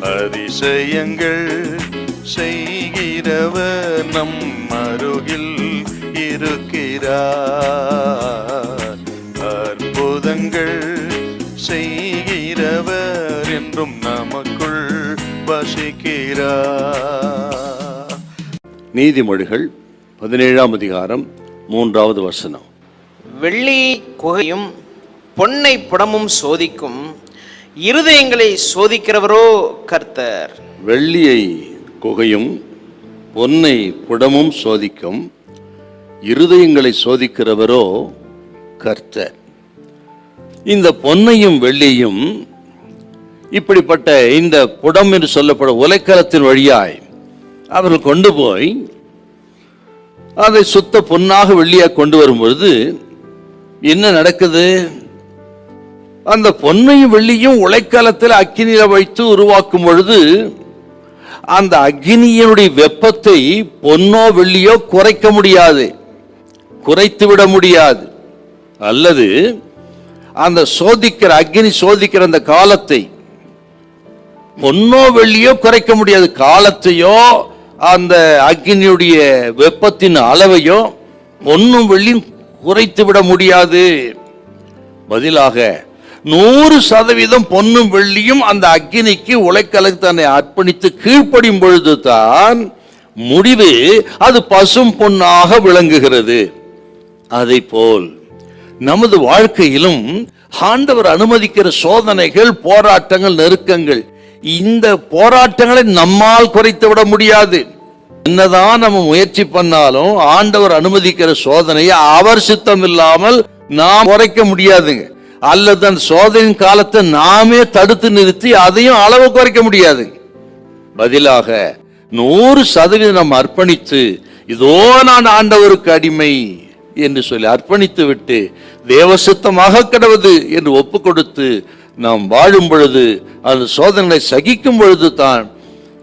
அதிசயங்கள் செய்கிறவர் நம் அருகில் இருக்கிறார். அற்புதங்கள் செய்கிறவர் என்றும் நமக்குள் வசிக்கிறார். நீதிமொழிகள் பதினேழாம் அதிகாரம் மூன்றாவது வசனம். வெள்ளி குகையும் பொன்னை புடமும் சோதிக்கும் இருதயங்களை சோதிக்கிறவரோ கர்த்தர். வெள்ளியை குகையும் பொன்னை புடமும் சோதிக்கும் இருதயங்களை சோதிக்கிறவரோ கர்த்தர். இந்த பொன்னையும் வெள்ளியும் இப்படிப்பட்ட இந்த புடம் என்று சொல்லப்படும் உலைக்கலத்தின் வழியாய் அவர்கள் கொண்டு போய் அதை சுத்த பொன்னாக வெள்ளியாக கொண்டு வரும்பொழுது என்ன நடக்குது? அந்த பொன்னையும் வெள்ளியும் உழைக்காலத்தில் அக்கினியில வைத்து உருவாக்கும் பொழுது அந்த அக்னியினுடைய வெப்பத்தை பொன்னோ வெள்ளியோ குறைக்க முடியாது. குறைத்து விட முடியாது. அல்லது அந்த சோதிக்கிற அக்னி சோதிக்கிற அந்த காலத்தை பொன்னோ வெள்ளியோ குறைக்க முடியாது. காலத்தையோ அந்த அக்னியுடைய வெப்பத்தின் அளவையோ பொன்னும் வெள்ளியும் குறைத்து விட முடியாது. பதிலாக நூறு சதவீதம் பொன்னும் வெள்ளியும் அந்த அக்னிக்கு உலைக்கலக்கு தன்னை அர்ப்பணித்து கீழ்ப்படியும் பொழுது தான் முடிவு அது பசும் பொன்னாக விளங்குகிறது. அதை போல் நமது வாழ்க்கையிலும் ஆண்டவர் அனுமதிக்கிற சோதனைகள் போராட்டங்கள் நெருக்கங்கள் இந்த போராட்டங்களை நம்மால் குறைத்து விட முடியாது. என்னதான் நம்ம முயற்சி பண்ணாலும் ஆண்டவர் அனுமதிக்கிற சோதனையை அவர் சித்தம் இல்லாமல் நாம் குறைக்க முடியாதுங்க. அல்லது அந்த சோதனையின் காலத்தை நாமே தடுத்து நிறுத்தி அதையும் அளவு குறைக்க முடியாது. பதிலாக நூறு சதவீதம் நாம் அர்ப்பணித்து இதோ நான் ஆண்டவருக்கு அடிமை என்று சொல்லி அர்ப்பணித்து விட்டு தேவசித்தமாக கிடவது என்று ஒப்பு கொடுத்து நாம் வாழும் பொழுது அந்த சோதனைகளை சகிக்கும் பொழுது தான்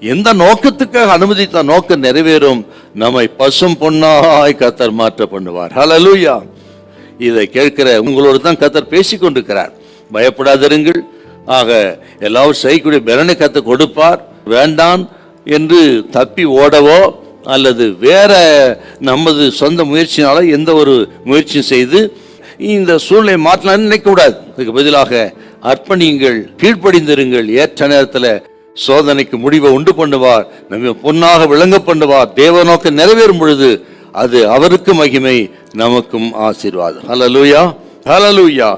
எந்த நோக்கத்துக்காக அனுமதித்த நோக்கம் நிறைவேறும் நம்மை பசும் பொன்னாய் கத்தர் மாற்ற பண்ணுவார் ஹலலூயா இதை கேட்கிற உங்களோடு தான் கத்தர் பேசிக்கொண்டிருக்கிறார். பயப்படாதிருங்கள். ஆக எல்லாரும் செய்யக்கூடிய பலனை கத்த கொடுப்பார். வேண்டாம் என்று தப்பி ஓடவோ அல்லது வேற நமது சொந்த முயற்சினால எந்த ஒரு முயற்சியும் செய்து இந்த சூழ்நிலை மாற்றலாம்னு நினைக்கக்கூடாது. அதுக்கு பதிலாக அர்ப்பணியுங்கள் கீழ்ப்படிந்திருங்கள். ஏற்ற நேரத்தில் சோதனைக்கு முடிவை உண்டு பண்ணுவார். நம்ம பொன்னாக விளங்க பண்ணுவார். தேவ நோக்கம் நிறைவேறும் பொழுது அது அவருக்கு மகிமை நமக்கும் ஆசீர்வாதம். Hallelujah hallelujah